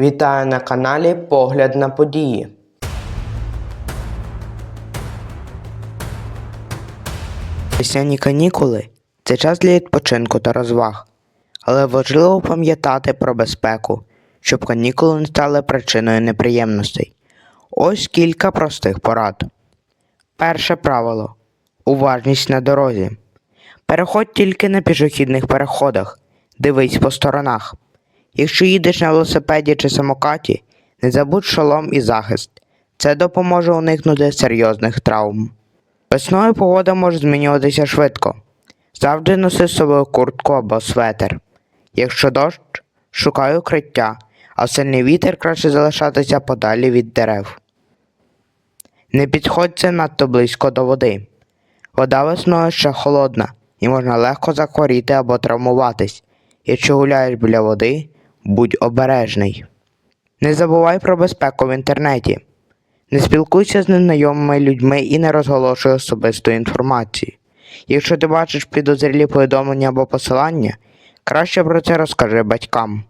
Вітаю на каналі Погляд на події. Весняні канікули це час для відпочинку та розваг, але важливо пам'ятати про безпеку, щоб канікули не стали причиною неприємностей. Ось кілька простих порад. Перше правило уважність на дорозі. Переходь тільки на пішохідних переходах, дивись по сторонах. Якщо їдеш на велосипеді чи самокаті, не забудь шолом і захист. Це допоможе уникнути серйозних травм. Весною погода може змінюватися швидко. Завжди носи з собою куртку або светер. Якщо дощ, шукай укриття, а сильний вітер краще залишатися подалі від дерев. Не підходьте надто близько до води. Вода весною ще холодна і можна легко захворіти або травмуватись. Якщо гуляєш біля води, будь обережний. Не забувай про безпеку в інтернеті. Не спілкуйся з незнайомими людьми і не розголошуй особистої інформації. Якщо ти бачиш підозрілі повідомлення або посилання, краще про це розкажи батькам.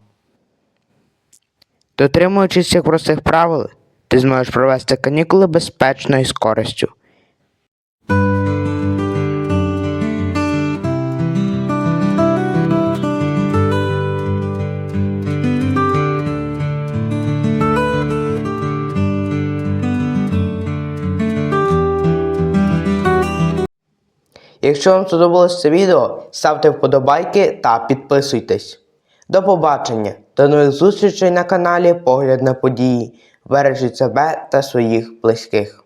Дотримуючись цих простих правил, ти зможеш провести канікули безпечно і з користю. Якщо вам сподобалось це відео, ставте вподобайки та підписуйтесь. До побачення, до нових зустрічей на каналі Погляд на події. Бережіть себе та своїх близьких.